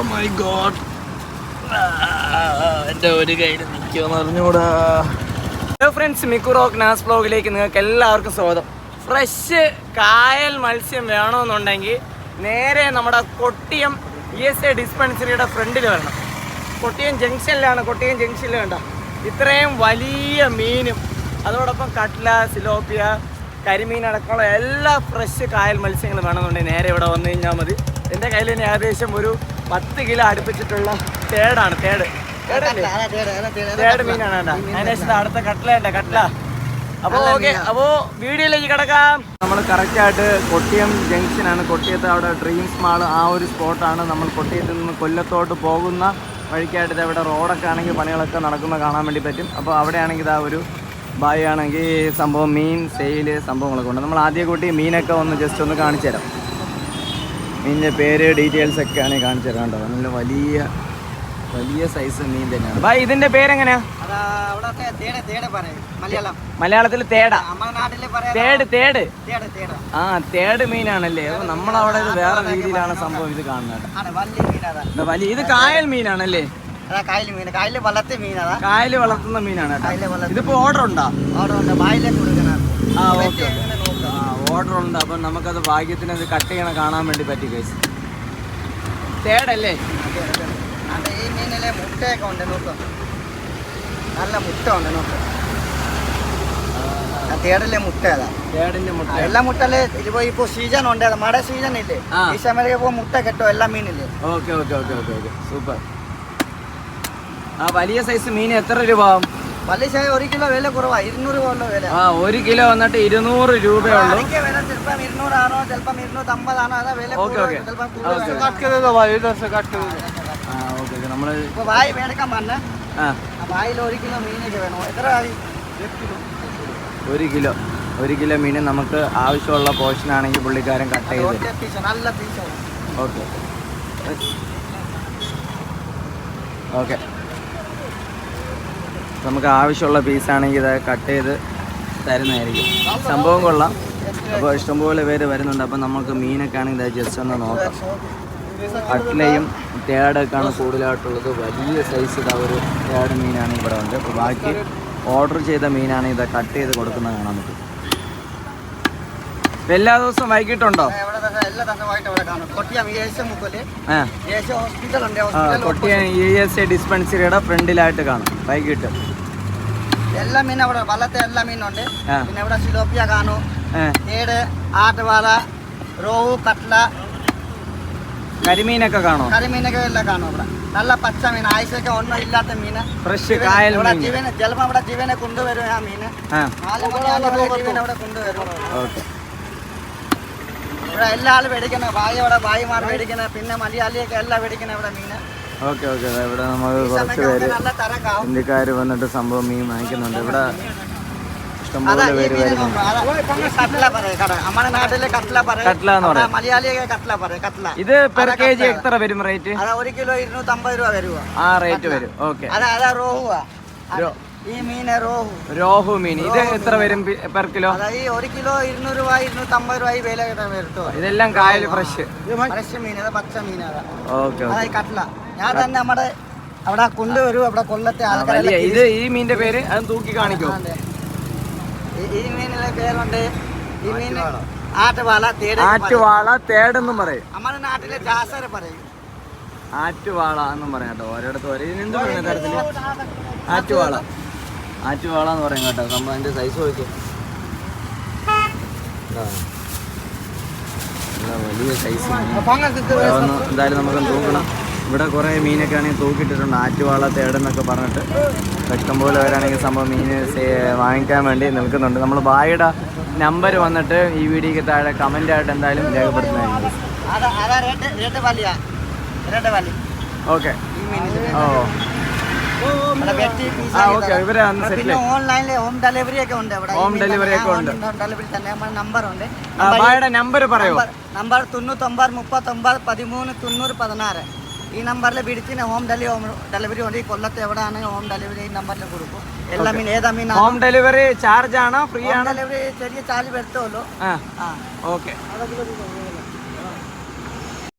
God എന്റെ ഒരു കയ്യിൽ നിൽക്കുമെന്ന് അറിഞ്ഞൂടാ ഹലോ ഫ്രണ്ട്സ് മിക്കു റോക്ക് നാസ് ബ്ലോഗിലേക്ക് നിങ്ങൾക്ക് എല്ലാവർക്കും സ്വാഗതം. ഫ്രഷ് കായൽ മത്സ്യം വേണമെന്നുണ്ടെങ്കിൽ നേരെ നമ്മുടെ കൊട്ടിയം ഇ എസ് എ ഡിസ്പെൻസറിയുടെ ഫ്രണ്ടിൽ വരണം. കൊട്ടിയം ജംഗ്ഷനിലാണ് കൊട്ടിയം ജംഗ്ഷനിൽ വേണ്ട. ഇത്രയും വലിയ മീനും അതോടൊപ്പം കട്ട്ല സിലോപ്പിയ കരിമീൻ അടക്കമുള്ള എല്ലാ ഫ്രഷ് കായൽ മത്സ്യങ്ങളും വേണമെന്നുണ്ടെങ്കിൽ നേരെ ഇവിടെ വന്നു കഴിഞ്ഞാൽ മതി. എന്റെ കയ്യിൽ തന്നെ ഏകദേശം ഒരു പത്ത് കിലോ അടുപ്പിച്ചിട്ടുള്ള തേടാണ് തേട്. തേട് മീനാണ് കേട്ടോ അതിനേശം അടുത്ത കട്ട്ല കട്ടല. അപ്പോൾ ഓക്കെ അപ്പോൾ വീഡിയോയിലേക്ക് കിടക്കാം. നമ്മൾ കറക്റ്റായിട്ട് കൊട്ടിയം ജംഗ്ഷനാണ്. കൊട്ടിയത്ത് അവിടെ ഡ്രീംസ് മാൾ ആ ഒരു സ്പോട്ടാണ്. നമ്മൾ കൊട്ടിയത്ത് നിന്ന് കൊല്ലത്തോട്ട് പോകുന്ന വഴിക്കായിട്ട് അവിടെ റോഡൊക്കെ ആണെങ്കിൽ പണികളൊക്കെ നടക്കുന്ന കാണാൻ വേണ്ടി പറ്റും. അപ്പോൾ അവിടെയാണെങ്കിൽ ഇതാ ഒരു ബായി ആണെങ്കിൽ സംഭവം മീൻ സെയിൽ സംഭവങ്ങളൊക്കെ ഉണ്ട്. നമ്മൾ ആദ്യം കൂട്ടി മീനൊക്കെ ഒന്ന് ജസ്റ്റ് ഒന്ന് കാണിച്ചു തരാം മീനിന്റെ പേര് ഡീറ്റെയിൽസ് ഒക്കെ ആണെങ്കിൽ കാണിച്ചു തരാം കേട്ടോ നല്ല വലിയ വലിയ സൈസ് മീൻ തന്നെയാണ്. ബായ് ഇതിന്റെ പേരെങ്ങനെയാ? അതാ അവിടത്തെ തേട് തേട് പറയും. മലയാളം. മലയാളത്തിൽ തേട. നമ്മുടെ നാട്ടിൽ പറയാം തേട് തേട്. തേട് തേട്. ആ തേട് മീനാണല്ലേ. അപ്പൊ നമ്മളവിടെ ഇത് വേറെ രീതിയിലാണ് സംഭവം ഇത് കാണുന്നത് വലിയ ഇത് വലിയ ഇത് കായൽ മീനാണല്ലേ? കായൽ കായൽ വളർത്തുന്ന മീനാണ് ഇതിപ്പോ ഓർഡർ ഉണ്ടോ? ഓർഡർ ഉണ്ട്. ആ ഓക്കെ. ഓർഡർ ഉണ്ട്. അപ്പൊ നമുക്കത് ഭാഗ്യത്തിന് അത് കട്ട് ചെയ്യണം കാണാൻ വേണ്ടി പറ്റി കേസ് തേടല്ലേ അതെ ഈ മീനിലെ മുട്ടയൊക്കെ ഉണ്ട് നോക്കാം. നല്ല മുട്ട ഉണ്ട് നോക്കാം. ആ തേടിലെ മുട്ട അതാ. തേടിന്റെ മുട്ട. എല്ലാ മുട്ടല്ലേ ഇതിപ്പോ ഇപ്പൊ സീസൺ ഉണ്ട്. മഴ സീസൺ ഇല്ലേ? ഈ സമയത്ത് ഇപ്പൊ മുട്ട കെട്ടോ എല്ലാ മീനില്ലേ? Okay okay okay okay okay super ആ വലിയ സൈസ് മീൻ എത്ര രൂപ ആവും? ഒരു കിലോ വില കുറവാ. ഇരുന്നൂറ് രൂപ വില. ആ ഒരു കിലോ വന്നിട്ട് ഇരുന്നൂറ് രൂപയേ ഉള്ളൂ. അതിന്റെ വില ചിലപ്പം ഇരുന്നൂറാണോ ചിലപ്പം ഇരുന്നൂറ്റമ്പതാണോ അതാ വില ഓക്കെ, കൂടുതൽ, ഓക്കെ. ചിലപ്പം ഓക്കെ. കൂടുതൽ ആ ഓക്കെ ഓക്കെ. നമ്മൾ വായി മേടിക്കാൻ പറഞ്ഞ ആ. ആ വായിൽ ഒരു കിലോ മീനൊക്കെ വേണം? എത്ര ഒരു കിലോ. ഒരു കിലോ. മീൻ നമുക്ക് ആവശ്യമുള്ള പോർഷൻ ആണെങ്കിൽ പുള്ളിക്കാരൻ കട്ട് ചെയ്ത് നല്ല ഓക്കെ. ഓക്കെ. നമുക്ക് ആവശ്യമുള്ള പീസാണെങ്കിൽ ഇത് കട്ട് ചെയ്ത് തരുന്നതായിരിക്കും. സംഭവം കൊള്ളാം. അപ്പോൾ ഇഷ്ടംപോലെ പേര് വരുന്നുണ്ട്. അപ്പോൾ നമുക്ക് മീനൊക്കെ ആണെങ്കിൽ ഇത് ജസ്റ്റ് ഒന്ന് നോക്കാം. കട്ട്ലയും തേടൊക്കെയാണ് കൂടുതലായിട്ടുള്ളത്. വലിയ സൈസ് ഇതാ ഒരു തേട് മീനാണ് ഇവിടെ ഉണ്ട്. അപ്പോൾ ബാക്കി ഓർഡർ ചെയ്ത മീനാണ് ഇത് കട്ട് ചെയ്ത് കൊടുക്കുന്നത് കാണാൻ പറ്റും. എല്ലാ ദിവസവും വൈകിട്ടുണ്ടോ? കൊട്ടിയ ഇ എസ് എ ഡിസ്പെൻസറിയുടെ ഫ്രണ്ടിലായിട്ട് കാണും. വൈകിട്ട്. എല്ലാ മീനും അവിടെ വള്ളത്തെ എല്ലാ മീനും ഉണ്ട്. പിന്നെ ഇവിടെ സിലോപ്പിയ കാണു. ഏട് തേട് ആട്ടുവാല റോഹു കട്ട്ല കരിമീനൊക്കെ കാണോ കരിമീനൊക്കെ എല്ലാം കാണും ഇവിടെ. നല്ല പച്ച മീൻ ആഴ്ചയൊക്കെ ഒന്നും ഇല്ലാത്ത മീന് ഫ്രഷ് കായൽ ഇവിടെ ജീവനെ ചിലപ്പോൾ അവിടെ ജീവനെ കൊണ്ടുവരും ആ മീന് ആ. നാല് മണിയാകുമ്പോൾ ജീവൻ അവിടെ കൊണ്ടുവരും. ഇവിടെ എല്ലാ ആളും മേടിക്കണ ഭായി അവിടെ ഭായിമാർ മേടിക്കണ പിന്നെ മലയാളിയൊക്കെ എല്ലാം മേടിക്കണ ഇവിടെ മീന് ഓക്കെ ഓക്കെ. ഇവിടെ നമ്മൾ കുറച്ച് പേര് ഇന്ത്യക്കാർ വന്നിട്ട് സംഭവം മീൻ വാങ്ങിക്കുന്നുണ്ട്. ഇവിടെ ഇഷ്ടംപോലെ പേര് വരുന്നുണ്ട്. ഇത് പെർ കെ ജി എത്ര വരും റേറ്റ് ഒരു കിലോ ഇരുന്നൂറ്റമ്പത് രൂപ വരും ആ റേറ്റ് വരും. ഓക്കെ. ഈ മീന് റോഹു. രോഹു മീൻ. ഇത് എത്ര വരും പെർ കിലോ? ഈ ഒരു കിലോ ഇരുന്നൂറ് രൂപ ഇരുന്നൂറ്റമ്പത് രൂപ വില ഇതെല്ലാം കായൽ ഫ്രഷ് ഫ്രഷ് മീൻ. പച്ച മീനാ. ഓക്കെ കട്ട്ല ഞാൻ തന്നെ നമ്മുടെ അവിടെ കൊണ്ടുവരും അവിടെ കൊല്ലത്തെ ആൾക്കാരെ ആൾക്കാരെല്ലാം ഇത് ഈ മീനിന്റെ പേര് അത് തൂക്കി കാണിക്കോ? ഈ- മീനിലെ പേരുണ്ട് ഈ മീൻ ആറ്റുവാള തേട് ആറ്റുവാള തേടെന്നും പറയും. നമ്മുടെ നാട്ടിലെ ജാസര പറയും. ആറ്റുവാള എന്നും പറയാം കേട്ടോ ഓരോടത്ത് ഒരേ എന്ത് പറയുന്ന തരത്തിൽ ആറ്റുവാള. ആറ്റുവാള എന്ന് പറയും കേട്ടോ നമ്മൾ അതിന്റെ സൈസ് നോക്കി വലിയ സൈസ് എന്തായാലും നമുക്ക് തൂക്കണം. ഇവിടെ കുറേ മീനൊക്കെ ആണെങ്കിൽ തൂക്കിയിട്ടിട്ടുണ്ട് ആറ്റുവാള തേടെന്നൊക്കെ പറഞ്ഞിട്ട്. ഇഷ്ടംപോലെ വരാണെങ്കിൽ സംഭവം മീൻ വാങ്ങിക്കാൻ വേണ്ടി നിൽക്കുന്നുണ്ട്. നമ്മൾ ബായുടെ നമ്പർ വന്നിട്ട് ഈ വീഡിയോക്ക് താഴെ കമന്റ് ആയിട്ട് എന്തായാലും രേഖപ്പെടുത്തുന്നതായിരിക്കും. ഓക്കെ ഈ മീനിന്റെ ഓ ഹോം ഡെലിവറി ഒക്കെ ഉണ്ട് നമ്പർ പറയോ. നമ്പർ തൊണ്ണൂറ്റൊമ്പത് മുപ്പത്തൊമ്പത് പതിമൂന്ന് തൊണ്ണൂറ് പതിനാറ്. ഈ നമ്പറിൽ പിടിച്ചിന് ഹോം ഡെലിവറി ഡെലിവറി ഉണ്ട്. ഈ കൊല്ലത്ത് എവിടെയാണ് ഹോം ഡെലിവറി ഈ നമ്പറിൽ കൊടുക്കും. എല്ലാ മീൻ ഏതാ മീൻ ഹോം ഡെലിവറി ചാർജ് ആണോ? ഫ്രീ ആണോ? ഡെലിവറി ചെറിയ ചാർജ് വരുത്തുമല്ലോ ആ. Okay okay